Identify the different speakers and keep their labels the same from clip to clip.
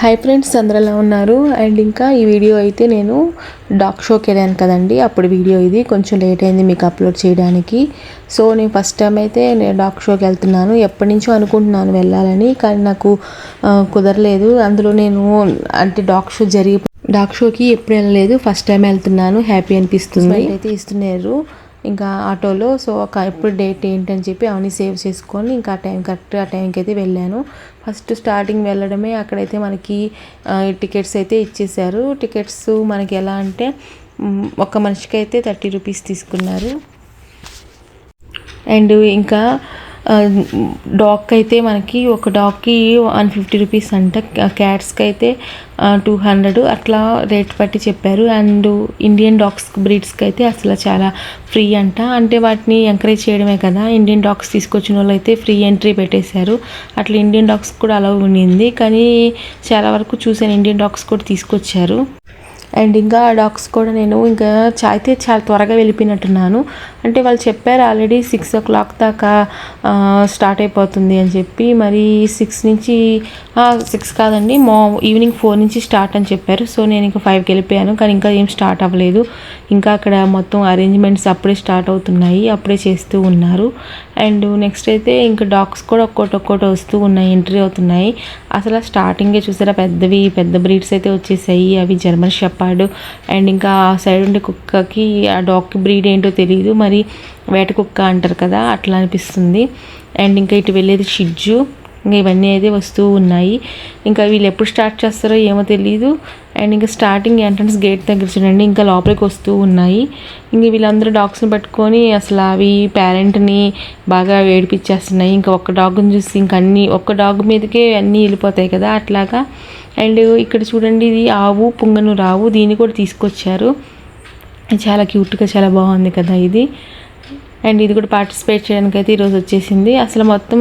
Speaker 1: Hi friends అందరు ఎలా ఉన్నారు? అండ్ ఇంకా ఈ వీడియో అయితే నేను డాక్ షోకి వెళ్ళాను కదండి. అప్పుడు వీడియో ఇది. కొంచెం లేట్ అయింది మీకు అప్లోడ్ చేయడానికి. సో నేను ఫస్ట్ టైం అయితే నేను డాక్ షోకి వెళ్తున్నాను. ఎప్పటి నుంచో అనుకుంటున్నాను వెళ్ళాలని కానీ నాకు కుదరలేదు. అందులో నేను అంటే డాక్ షో జరిగి డాక్ షోకి ఎప్పుడు వెళ్ళలేదు. ఫస్ట్ టైం వెళ్తున్నాను. హ్యాపీ అనిపిస్తుంది. అయితే ఇస్తున్నారు. ఇంకా ఆటోలో. సో ఒక ఎప్పుడు డేట్ ఏంటని చెప్పి అవన్నీ సేవ్ చేసుకొని ఇంకా ఆ టైం కరెక్ట్ ఆ టైంకి అయితే వెళ్ళాను. ఫస్ట్ స్టార్టింగ్ వెళ్ళడమే అక్కడైతే మనకి టికెట్స్ అయితే ఇచ్చేసారు టికెట్స్ మనకి ఎలా అంటే ఒక మనిషికి అయితే థర్టీ రూపీస్ తీసుకున్నారు. అండ్ ఇంకా డాగ్కి అయితే మనకి ఒక డాగ్కి వన్ ఫిఫ్టీ రూపీస్ అంట. క్యాట్స్కి అయితే టూ హండ్రెడ్. అట్లా రేట్ బట్టి చెప్పారు. అండ్ ఇండియన్ డాగ్స్ బ్రీడ్స్కి అయితే అసలు చాలా ఫ్రీ అంట. అంటే వాటిని ఎంకరేజ్ చేయడమే కదా. ఇండియన్ డాగ్స్ తీసుకొచ్చిన వాళ్ళు అయితే ఫ్రీ ఎంట్రీ పెట్టేశారు. అట్లా ఇండియన్ డాగ్స్ కూడా అలా ఉండింది. కానీ చాలా వరకు చూసాను ఇండియన్ డాగ్స్ కూడా తీసుకొచ్చారు. అండ్ ఇంకా ఆ డాగ్స్ కూడా నేను ఇంకా చా- అయితే చాలా త్వరగా వెళ్ళిపోయినట్టున్నాను. అంటే వాళ్ళు చెప్పారు ఆల్రెడీ సిక్స్ ఓ క్లాక్ దాకా స్టార్ట్ అయిపోతుంది అని చెప్పి. మరి సిక్స్ నుంచి సిక్స్ కాదండి మా ఈవినింగ్ ఫోర్ నుంచి స్టార్ట్ అని చెప్పారు. సో నేను ఇంకా ఫైవ్కి వెళ్ళిపోయాను. కానీ ఇంకా ఏం స్టార్ట్ అవ్వలేదు. ఇంకా అక్కడ మొత్తం అరేంజ్మెంట్స్ అప్పుడే స్టార్ట్ అవుతున్నాయి అప్పుడే చేస్తూ ఉన్నారు. అండ్ నెక్స్ట్ అయితే ఇంకా డాగ్స్ కూడా ఒక్కోటి ఒక్కోటి వస్తూ ఉన్నాయి ఎంట్రీ అవుతున్నాయి. అసలు స్టార్టింగే చూసారా? పెద్దవి పెద్ద బ్రీడ్స్ అయితే వచ్చేసాయి. అవి జర్మన్ షెపార్డ్ అండ్ ఇంకా ఆ సైడ్ ఉండే కుక్కకి ఆ డాగ్కి బ్రీడ్ ఏంటో తెలియదు మరి వేట కుక్క అంటారు కదా అట్లా అనిపిస్తుంది. అండ్ ఇంకా ఇటు వెళ్ళేది షిజ్జు ఇంకా ఇవన్నీ అయితే వస్తూ ఉన్నాయి. ఇంకా వీళ్ళు ఎప్పుడు స్టార్ట్ చేస్తారో ఏమో తెలియదు అండ్ ఇంకా స్టార్టింగ్ ఎంట్రన్స్ గేట్ దగ్గర చూడండి ఇంకా లోపలికి వస్తూ ఉన్నాయి. ఇంక వీళ్ళందరూ డాగ్స్ని పట్టుకొని అసలు అవి పేరెంట్ని బాగా ఏడిపించేస్తున్నాయి. ఇంకా ఒక్క డాగ్ని చూసి ఇంక అన్ని ఒక్క డాగ్ మీదకే అన్నీ వెళ్ళిపోతాయి కదా అట్లాగా. అండ్ ఇక్కడ చూడండి ఇది ఆవు పుంగను రావు దీన్ని కూడా తీసుకొచ్చారు. చాలా క్యూట్గా చాలా బాగుంది కదా ఇది. అండ్ ఇది కూడా పార్టిసిపేట్ చేయడానికి అయితే ఈరోజు వచ్చేసింది. అసలు మొత్తం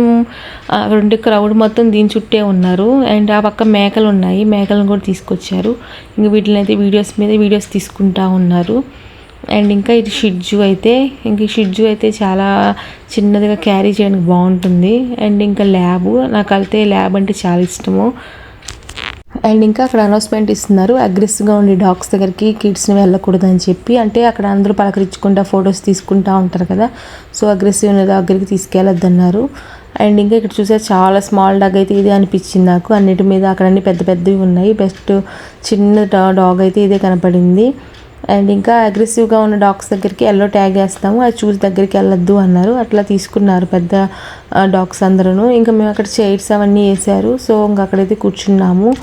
Speaker 1: రెండు క్రౌడ్ మొత్తం దీని చుట్టే ఉన్నారు. అండ్ ఆ పక్క మేకలు ఉన్నాయి. మేకలను కూడా తీసుకొచ్చారు. ఇంకా వీటిని అయితే వీడియోస్ మీద వీడియోస్ తీసుకుంటా ఉన్నారు. అండ్ ఇంకా ఇది షిడ్జు అయితే ఇంక షిడ్జు అయితే చాలా చిన్నదిగా క్యారీ చేయడానికి బాగుంటుంది. అండ్ ఇంకా ల్యాబ్ నాకు అయితే ల్యాబ్ అంటే చాలా ఇష్టము. అండ్ ఇంకా అక్కడ అనౌన్స్మెంట్ ఇస్తున్నారు. అగ్రెసివ్గా ఉండే డాగ్స్ దగ్గరికి కిడ్స్ని వెళ్ళకూడదని చెప్పి అంటే అక్కడ అందరూ పలకరించుకుంటా ఫొటోస్ తీసుకుంటా ఉంటారు కదా. సో అగ్రెసివ్ ఉన్న దగ్గరికి తీసుకెళ్ళొద్దన్నారు. అండ్ ఇంకా ఇక్కడ చూసే చాలా స్మాల్ డాగ్ అయితే ఇదే అనిపించింది నాకు. అన్నిటి మీద అక్కడ అన్ని పెద్ద పెద్దవి ఉన్నాయి. బెస్ట్ చిన్న డాగ్ అయితే ఇదే కనపడింది. అండ్ ఇంకా అగ్రెసివ్గా ఉన్న డాగ్స్ దగ్గరికి ఎల్లో ట్యాగ్ వేస్తాము. అది చూసి దగ్గరికి వెళ్ళొద్దు అన్నారు. అట్లా తీసుకున్నారు పెద్ద డాగ్స్ అందరూ ఇంకా మేము అక్కడ చైర్స్ అవన్నీ వేసారు సో ఇంకా అక్కడైతే కూర్చున్నాము.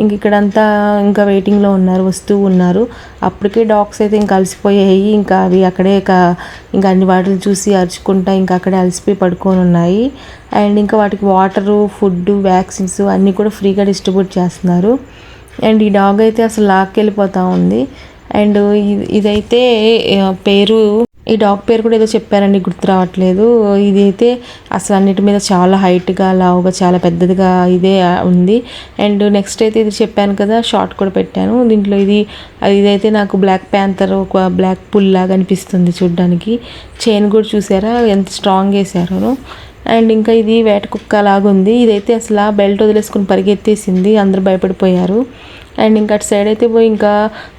Speaker 1: ఇంక ఇక్కడంతా ఇంకా వెయిటింగ్లో ఉన్నారు వస్తూ ఉన్నారు. అప్పటికే డాగ్స్ అయితే ఇంకా అలసిపోయాయి. ఇంకా అవి అక్కడే క- ఇంకా అన్ని వాటిని చూసి అరుచుకుంటా ఇంకా అక్కడే అలసిపోయి పడుకొని ఉన్నాయి. అండ్ ఇంకా వాటికి వాటరు ఫుడ్ వ్యాక్సిన్స్ అన్నీ కూడా ఫ్రీగా డిస్ట్రిబ్యూట్ చేస్తున్నారు. అండ్ ఈ డాగ్ అయితే అసలు లాక్కెళ్ళిపోతూ ఉంది. అండ్ ఇది- ఇదైతే పేరు ఈ డాగ్ పేరు కూడా ఏదో చెప్పారండి గుర్తు రావట్లేదు. ఇది అయితే అసలు అన్నిటి మీద చాలా హైట్గా లావుగా చాలా పెద్దదిగా ఇదే ఉంది. అండ్ నెక్స్ట్ అయితే ఇది చెప్పాను కదా షార్ట్ కూడా పెట్టాను. దీంట్లో ఇది అది ఇదైతే నాకు బ్లాక్ ప్యాంతర్ ఒక బ్లాక్ పుల్ లాగా అనిపిస్తుంది చూడ్డానికి. చైన్ కూడా చూసారా ఎంత స్ట్రాంగ్ వేసారు. అండ్ ఇంకా ఇది వేట కుక్క లాగా ఉంది ఇదైతే అసలు బెల్ట్ వదిలేసుకుని పరిగెత్తేసింది అందరూ భయపడిపోయారు. అండ్ ఇంకా అటు సైడ్ అయితే పోయి ఇంకా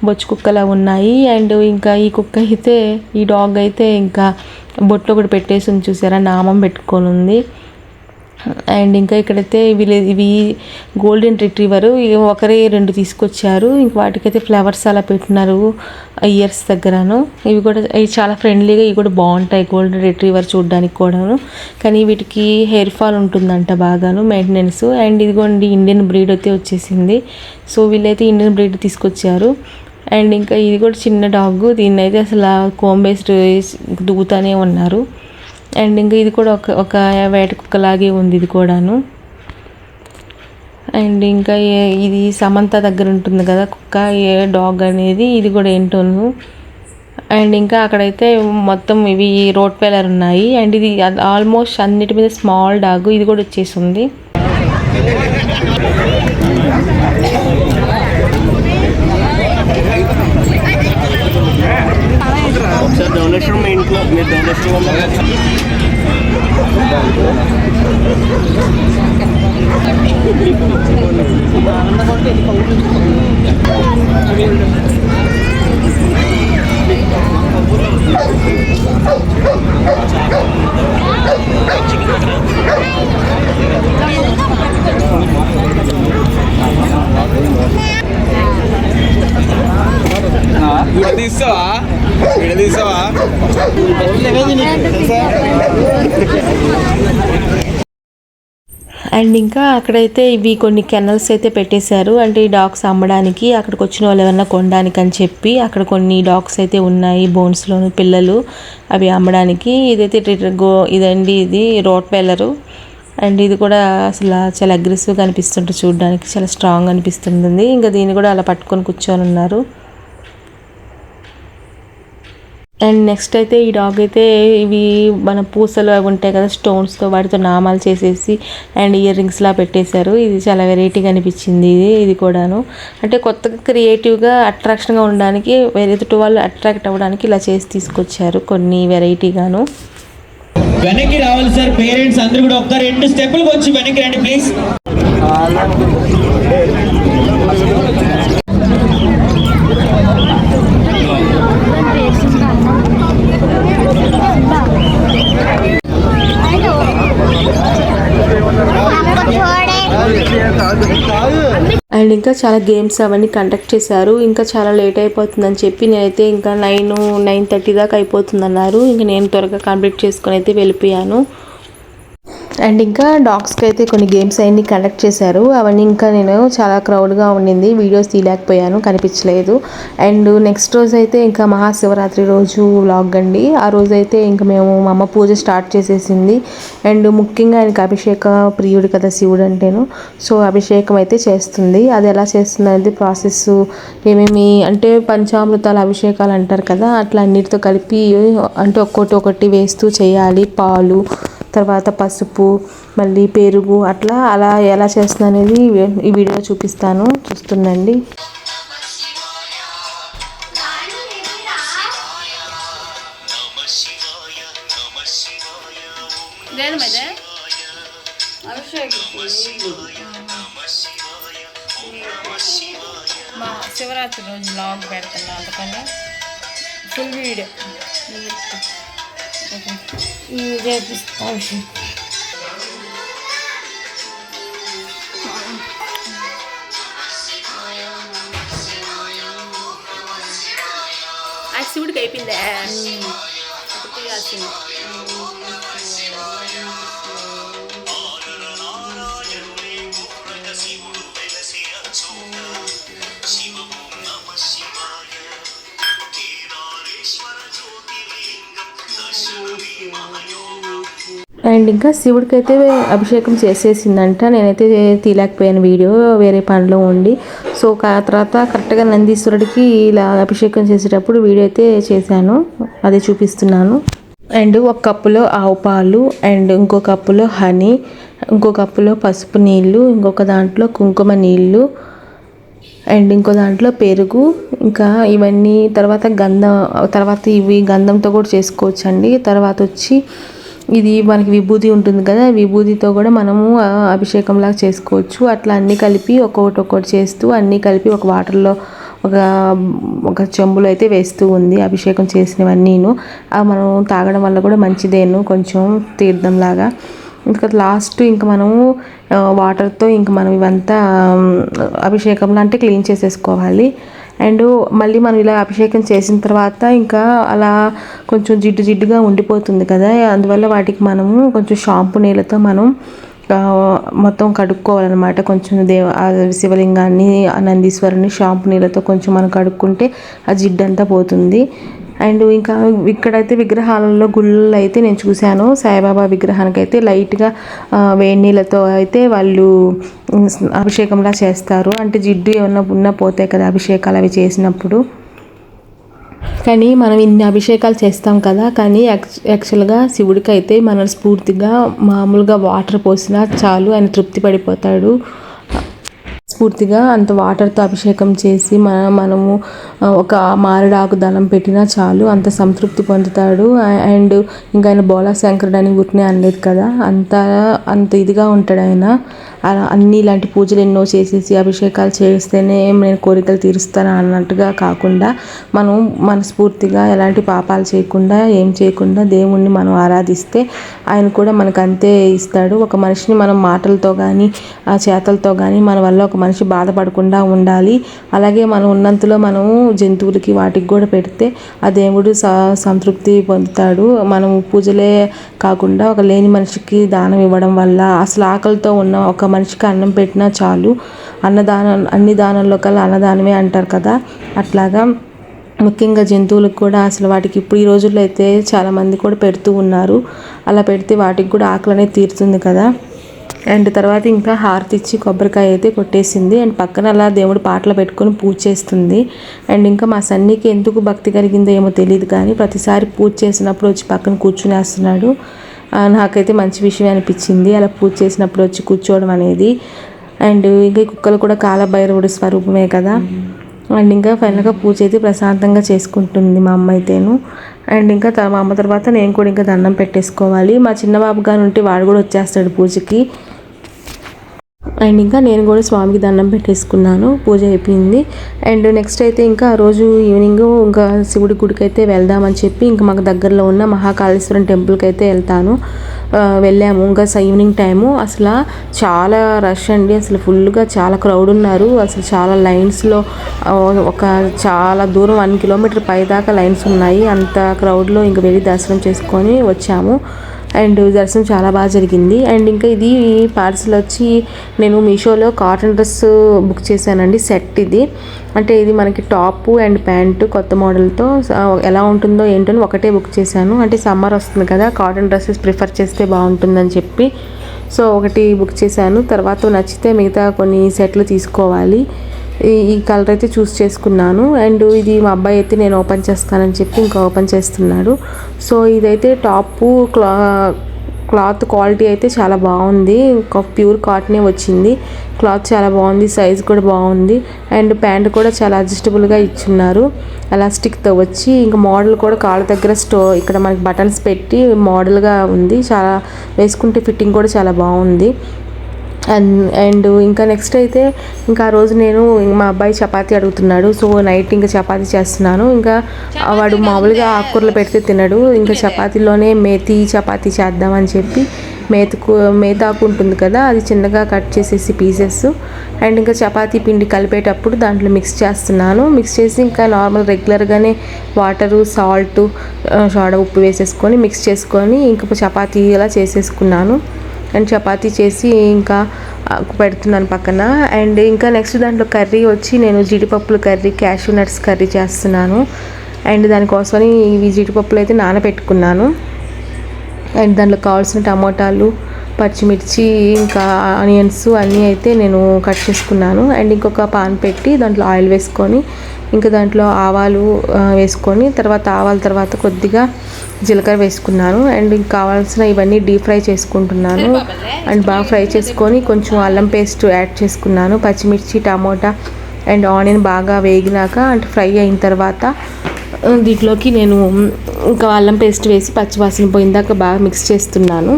Speaker 1: బొచ్చు కుక్కలా ఉన్నాయి. అండ్ ఇంకా ఈ కుక్క అయితే ఈ డాగ్ అయితే ఇంకా బొట్లు ఒకటి పెట్టేసి ఉంది చూసారా? నామం పెట్టుకొని ఉంది. అండ్ ఇంకా ఇక్కడైతే ఇవి ఇవి గోల్డెన్ రిట్రీవర్ ఒకరే రెండు తీసుకొచ్చారు. ఇంక వాటికైతే ఫ్లవర్స్ అలా పెట్టినారు ఇయర్స్ దగ్గరను. ఇవి కూడా ఇవి చాలా ఫ్రెండ్లీగా ఇవి కూడా బాగుంటాయి గోల్డెన్ రిట్రీవర్ చూడడానికి కూడాను. కానీ వీటికి హెయిర్ ఫాల్ ఉంటుందంట బాగాను మెయింటెనెన్స్ అండ్ ఇదిగోండి ఇండియన్ బ్రీడ్ అయితే వచ్చేసింది. సో వీళ్ళైతే ఇండియన్ బ్రీడ్ తీసుకొచ్చారు. అండ్ ఇంకా ఇది కూడా చిన్న డాగ్ దీన్ని అయితే అసలు కోమ్ బేస్డ్ దూతానే ఉన్నారు. అండ్ ఇంకా ఇది కూడా ఒక ఒక వేట కుక్కలాగే ఉంది ఇది కూడాను. అండ్ ఇంకా ఇది సమంత దగ్గర ఉంటుంది కదా కుక్క ఏ డాగ్ అనేది ఇది కూడా ఏంటోను. అండ్ ఇంకా అక్కడైతే మొత్తం ఇవి రోడ్ పేలర్ ఉన్నాయి. అండ్ ఇది ఆల్మోస్ట్ అన్నిటి మీద స్మాల్ డాగ్ ఇది కూడా వచ్చేసింది.
Speaker 2: ఒకసారి డొనేషన్ మీ ఇంట్లో మీరు డొనేషన్ వల్ల
Speaker 1: అండ్ ఇంకా అక్కడైతే ఇవి కొన్ని కెనల్స్ అయితే పెట్టేశారు. అంటే ఈ డాగ్స్ అమ్మడానికి అక్కడికి వచ్చిన వాళ్ళు ఎవరన్నా కొనడానికి అని చెప్పి అక్కడ కొన్ని డాగ్స్ అయితే ఉన్నాయి బోన్స్లోను పిల్లలు అవి అమ్మడానికి. ఇదైతే గో ఇదండి ఇది రోట్ వెల్లరు అండ్ ఇది కూడా అసలు చాలా అగ్రెసివ్గా అనిపిస్తుంటుంది చూడడానికి చాలా స్ట్రాంగ్ అనిపిస్తుంది ఇంకా దీన్ని కూడా అలా పట్టుకొని కూర్చొని ఉన్నారు. అండ్ నెక్స్ట్ అయితే ఈ డాగ్ అయితే ఇవి మన పూసలు అవి ఉంటాయి కదా స్టోన్స్తో వాటితో నామాలు చేసేసి అండ్ ఇయర్ రింగ్స్లా పెట్టేశారు. ఇది చాలా వెరైటీగా అనిపించింది ఇది ఇది కూడాను. అంటే కొత్తగా క్రియేటివ్గా అట్రాక్షన్గా ఉండడానికి వేరే ఎదుటి వాళ్ళు అట్రాక్ట్ అవ్వడానికి ఇలా చేసి తీసుకొచ్చారు కొన్ని వెరైటీగాను
Speaker 3: వెనక్కి రావాలి సార్ పేరెంట్స్ అందరూ కూడా ఒక్క రెండు స్టెప్పులకు వచ్చి వెనక్కి రండి ప్లీజ్
Speaker 1: అండ్ ఇంకా చాలా గేమ్స్ అవన్నీ కండక్ట్ చేశారు. ఇంకా చాలా లేట్ అయిపోతుందని చెప్పి నేనైతే ఇంకా నైన్ నైన్ థర్టీ దాకా అయిపోతుందన్నారు. ఇంకా నేను త్వరగా కంప్లీట్ చేసుకొని అయితే వెళ్ళిపోయాను. అండ్ ఇంకా డాగ్స్కి అయితే కొన్ని గేమ్స్ అవన్నీ కండక్ట్ చేశారు. అవన్నీ ఇంకా నేను చాలా క్రౌడ్గా ఉండింది. వీడియోస్ తీయలేకపోయాను కనిపించలేదు. అండ్ నెక్స్ట్ రోజు అయితే ఇంకా మహాశివరాత్రి రోజు వ్లాగ్ అండి. ఆ రోజు అయితే ఇంకా మేము మా అమ్మ పూజ స్టార్ట్ చేసేసింది. అండ్ ముఖ్యంగా ఆయనకి అభిషేక ప్రియుడు కదా శివుడు అంటేను. సో అభిషేకం అయితే చేస్తుంది. అది ఎలా చేస్తుంది అనేది ప్రాసెస్ ఏమేమి అంటే పంచామృతాల అభిషేకాలు అంటారు కదా అట్లా అన్నిటితో కలిపి అంటే ఒక్కొక్కటి ఒకటి వేస్తూ చేయాలి. పాలు తర్వాత పసుపు మళ్ళీ పెరుగు అట్లా అలా ఎలా చేస్తుంది అనేది ఈ వీడియో చూపిస్తాను. చూస్తుండండి.
Speaker 4: మా శివరాత్రి రోజు లాగ్ పెడుతున్నా అందుకని ఫుల్ వీడియో ఇది చేపిస్తా
Speaker 1: ఆ శివుడికి అయిపోయిందే అండ్ ఇంకా శివుడికి అయితే అభిషేకం చేసేసిందంట. నేనైతే తీయలేకపోయాను వీడియో వేరే పనిలో ఉండి. సో ఆ తర్వాత కరెక్ట్గా నందీశ్వరుడికి ఇలా అభిషేకం చేసేటప్పుడు వీడియో అయితే చేశాను. అదే చూపిస్తున్నాను. అండ్ ఒక కప్పులో ఆవు పాలు అండ్ ఇంకో కప్పులో హనీ ఇంకో కప్పులో పసుపు నీళ్ళు ఇంకొక దాంట్లో కుంకుమ నీళ్ళు అండ్ ఇంకో దాంట్లో పెరుగు ఇంకా ఇవన్నీ తర్వాత గంధం తర్వాత ఇవి గంధంతో కూడా చేసుకోవచ్చండి. తర్వాత వచ్చి ఇది మనకి విభూది ఉంటుంది కదా విభూదితో కూడా మనము అభిషేకంలాగా చేసుకోవచ్చు. అట్లా అన్నీ కలిపి ఒక్కొక్కటి ఒక్కొక్కటి చేస్తూ అన్నీ కలిపి ఒక వాటర్లో ఒక ఒక చెంబులో అయితే వేస్తూ ఉంది అభిషేకం చేసినవన్నీను. ఆ మనం తాగడం వల్ల కూడా మంచిదేను కొంచెం తీర్థంలాగా. ఇంకా లాస్ట్ ఇంకా మనము వాటర్తో ఇంకా మనం ఇవంతా అభిషేకంలో అంటే క్లీన్ చేసేసుకోవాలి. అండ్ మళ్ళీ మనం ఇలా అభిషేకం చేసిన తర్వాత ఇంకా అలా కొంచెం జిడ్డు జిడ్డుగా ఉండిపోతుంది కదా. అందువల్ల వాటికి మనము కొంచెం షాంపూ నీళ్ళతో మనం మొత్తం కడుక్కోవాలన్నమాట. కొంచెం దేవ శివలింగాన్ని ఆ నందీశ్వరుని షాంపూ నీళ్ళతో కొంచెం మనం కడుక్కుంటే ఆ జిడ్డంతా పోతుంది. అండ్ ఇంకా ఇక్కడైతే విగ్రహాలలో గుళ్ళు అయితే నేను చూశాను. సాయిబాబా విగ్రహానికి అయితే లైట్గా వేడి నీళ్ళతో అయితే వాళ్ళు అభిషేకంలా చేస్తారు. అంటే జిడ్డు ఏమన్నా ఉన్నా పోతాయి కదా అభిషేకాలు అవి చేసినప్పుడు. కానీ మనం ఇన్ని అభిషేకాలు చేస్తాం కదా కానీ యాక్చువల్గా శివుడికి అయితే మన స్ఫూర్తిగా మామూలుగా వాటర్ పోసినా చాలు ఆయన తృప్తి పడిపోతాడు. స్ఫూర్తిగా అంత వాటర్తో అభిషేకం చేసి మన మనము ఒక మారడాకు దళం పెట్టినా చాలు అంత సంతృప్తి పొందుతాడు. అండ్ ఇంకా ఆయన బోలా శంకరుడు అని గుర్తునే అనలేదు కదా అంత అంత ఇదిగా ఉంటాడు ఆయన. అన్ని ఇలాంటి పూజలు ఎన్నో చేసేసి అభిషేకాలు చేస్తేనే నేను కోరికలు తీరుస్తాను అన్నట్టుగా కాకుండా మనం మనస్ఫూర్తిగా ఎలాంటి పాపాలు చేయకుండా ఏం చేయకుండా దేవుణ్ణి మనం ఆరాధిస్తే ఆయన కూడా మనకు అంతే ఇస్తాడు. ఒక మనిషిని మనం మాటలతో కానీ ఆ చేతలతో కానీ మన వల్ల ఒక మనిషి బాధపడకుండా ఉండాలి. అలాగే మనం ఉన్నంతలో మనము జంతువులకి వాటికి కూడా పెడితే ఆ దేవుడు స సంతృప్తి పొందుతాడు. మనం పూజలే కాకుండా ఒక లేని మనిషికి దానం ఇవ్వడం వల్ల అసలు ఆకలితో ఉన్న ఒక మనిషికి అన్నం పెట్టినా చాలు. అన్నదానం అన్ని దానంలో కల్లా అన్నదానమే అంటారు కదా. అట్లాగా ముఖ్యంగా జంతువులకు కూడా అసలు వాటికి ఇప్పుడు ఈ రోజుల్లో అయితే చాలామంది కూడా పెడుతూ ఉన్నారు. అలా పెడితే వాటికి కూడా ఆకలి అనేది తీరుతుంది కదా. అండ్ తర్వాత ఇంకా హారతి ఇచ్చి కొబ్బరికాయ అయితే కొట్టేసింది. అండ్ పక్కన అలా దేవుడు పాటలు పెట్టుకొని పూజ చేస్తుంది. అండ్ ఇంకా మా సన్నికి ఎందుకు భక్తి కలిగిందో ఏమో తెలియదు కానీ ప్రతిసారి పూజ చేసినప్పుడు వచ్చి పక్కన కూర్చునేస్తున్నాడు. నాకైతే మంచి విషయం అనిపించింది. అలా పూజ చేసినప్పుడు వచ్చి కూర్చోవడం అనేది. అండ్ ఇంకా కుక్కలు కూడా కాలభైరవుడి స్వరూపమే కదా. అండ్ ఇంకా ఫైనల్గా పూజ అయితే ప్రశాంతంగా చేసుకుంటుంది మా అమ్మ అయితేను. అండ్ ఇంకా మా అమ్మ తర్వాత నేను కూడా ఇంకా దండం పెట్టేసుకోవాలి. మా చిన్న బాబు గారు ఉంటే వాడు కూడా వచ్చేస్తాడు పూజకి. అండ్ ఇంకా నేను కూడా స్వామికి దండం పెట్టేసుకున్నాను. పూజ అయిపోయింది. అండ్ నెక్స్ట్ అయితే ఇంకా ఆ రోజు ఈవినింగ్ ఇంకా శివుడి గుడికి అయితే వెళ్దామని చెప్పి ఇంకా మాకు దగ్గరలో ఉన్న మహాకాళేశ్వరం టెంపుల్కి అయితే వెళ్తాను. వెళ్ళాము. ఇంకా ఈవినింగ్ టైము. అసలు చాలా రష్ అండి. అసలు ఫుల్గా చాలా క్రౌడ్ ఉన్నారు. అసలు చాలా లైన్స్లో ఒక చాలా దూరం వన్ కిలోమీటర్ పై దాకా లైన్స్ ఉన్నాయి. అంత క్రౌడ్లో ఇంకా వెళ్ళి దర్శనం చేసుకొని వచ్చాము. అండ్ దర్శనం చాలా బాగా జరిగింది. అండ్ ఇంకా ఇది పార్సల్ వచ్చి నేను మీషోలో కాటన్ డ్రెస్ బుక్ చేశానండి సెట్ ఇది. అంటే ఇది మనకి టాప్ అండ్ ప్యాంటు కొత్త మోడల్తో ఎలా ఉంటుందో ఏంటో అని ఒకటే బుక్ చేశాను. అంటే సమ్మర్ వస్తుంది కదా కాటన్ డ్రెస్సెస్ ప్రిఫర్ చేస్తే బాగుంటుందని చెప్పి సో ఒకటి బుక్ చేశాను. తర్వాత నచ్చితే మిగతా కొన్ని సెట్లు తీసుకోవాలి. ఈ ఈ కలర్ అయితే చూస్ చేసుకున్నాను. అండ్ ఇది మా అబ్బాయి అయితే నేను ఓపెన్ చేస్తానని చెప్పి ఇంకా ఓపెన్ చేస్తున్నాడు. సో ఇదైతే టాప్ క్లా క్లాత్ క్వాలిటీ అయితే చాలా బాగుంది. ఇంకా ప్యూర్ కాటనే వచ్చింది. క్లాత్ చాలా బాగుంది సైజ్ కూడా బాగుంది. అండ్ ప్యాంట్ కూడా చాలా అడ్జస్టబుల్గా ఇచ్చున్నారు. ఎలాస్టిక్తో వచ్చి ఇంకా మోడల్ కూడా కాళ్ళ దగ్గర స్టో ఇక్కడ మనకి బటన్స్ పెట్టి మోడల్గా ఉంది. చాలా వేసుకుంటే ఫిట్టింగ్ కూడా చాలా బాగుంది. అండ్ అండ్ ఇంకా నెక్స్ట్ అయితే ఇంకా ఆ రోజు నేను మా అబ్బాయి చపాతి అడుగుతున్నాడు. సో నైట్ ఇంకా చపాతి చేస్తున్నాను. ఇంకా వాడు మామూలుగా ఆకుకూరలు పెడితే తినడు. ఇంకా చపాతీలోనే మేతి చపాతీ చేద్దామని చెప్పి మేతకు మేతాకు ఉంటుంది కదా అది చిన్నగా కట్ చేసేసి పీసెస్. అండ్ ఇంకా చపాతీ పిండి కలిపేటప్పుడు దాంట్లో మిక్స్ చేస్తున్నాను. మిక్స్ చేసి ఇంకా నార్మల్ రెగ్యులర్గానే వాటరు సాల్ట్ సోడా ఉప్పు వేసేసుకొని మిక్స్ చేసుకొని ఇంకా చపాతీ ఇలా చేసేసుకున్నాను. అండ్ చపాతీ చేసి ఇంకా పెడుతున్నాను పక్కన. అండ్ ఇంకా నెక్స్ట్ దాంట్లో కర్రీ వచ్చి నేను జీడిపప్పుల కర్రీ క్యాషూ నట్స్ కర్రీ చేస్తున్నాను. అండ్ దానికోసమని ఇవి జీడిపప్పులు అయితే నానబెట్టుకున్నాను. అండ్ దాంట్లో కావాల్సిన టమోటాలు పచ్చిమిర్చి ఇంకా ఆనియన్స్ అన్నీ అయితే నేను కట్ చేసుకున్నాను. అండ్ ఇంకొక పాన్ పెట్టి దాంట్లో ఆయిల్ వేసుకొని ఇంకా దాంట్లో ఆవాలు వేసుకొని తర్వాత ఆవాల తర్వాత కొద్దిగా జీలకర్ర వేసుకున్నాను. అండ్ ఇంకా కావాల్సిన ఇవన్నీ డీప్ ఫ్రై చేసుకుంటున్నాను. అండ్ బాగా ఫ్రై చేసుకొని కొంచెం అల్లం పేస్ట్ యాడ్ చేసుకున్నాను. పచ్చిమిర్చి టమోటా అండ్ ఆనియన్ బాగా వేగినాక అంటే ఫ్రై అయిన తర్వాత దీంట్లోకి నేను ఇంకా అల్లం పేస్ట్ వేసి పచ్చివాసన పోయిందాక బాగా మిక్స్ చేస్తున్నాను.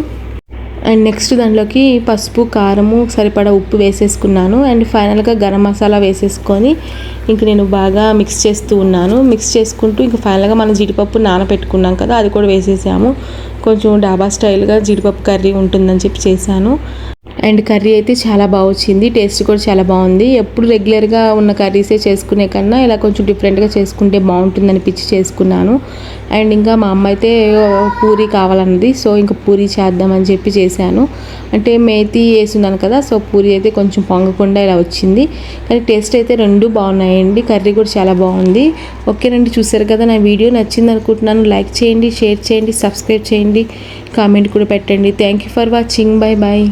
Speaker 1: అండ్ నెక్స్ట్ దాంట్లోకి పసుపు కారము సరిపడా ఉప్పు వేసేసుకున్నాను. అండ్ ఫైనల్గా గరం మసాలా వేసేసుకొని ఇంక నేను బాగా మిక్స్ చేస్తూ ఉన్నాను. మిక్స్ చేసుకుంటూ ఇంకా ఫైనల్గా మనం జీడిపప్పు నానబెట్టుకున్నాం కదా అది కూడా వేసేసాము. కొంచెం డాబా స్టైల్గా జీడిపప్పు కర్రీ ఉంటుందని చెప్పి చేశాను. అండ్ కర్రీ అయితే చాలా బాగా వచ్చింది. టేస్ట్ కూడా చాలా బాగుంది. ఎప్పుడు రెగ్యులర్గా ఉన్న కర్రీసే చేసుకునే కన్నా ఇలా కొంచెం డిఫరెంట్గా చేసుకుంటే బాగుంటుంది అనిపించి చేసుకున్నాను. అండ్ ఇంకా మా అమ్మ అయితే పూరి కావాలన్నది. సో ఇంకా పూరి చేద్దామని చెప్పి చేశాను. అంటే మేతి వేసున్నాను కదా సో పూరి అయితే కొంచెం పొంగకుండా ఇలా వచ్చింది. కానీ టేస్ట్ అయితే రెండు బాగున్నాయండి. కర్రీ కూడా చాలా బాగుంది. ఓకేనండి చూసారు కదా నా వీడియో. నచ్చింది అనుకుంటున్నాను. లైక్ చేయండి షేర్ చేయండి సబ్స్క్రైబ్ చేయండి. కామెంట్ కూడా పెట్టండి. Thank you for watching bye bye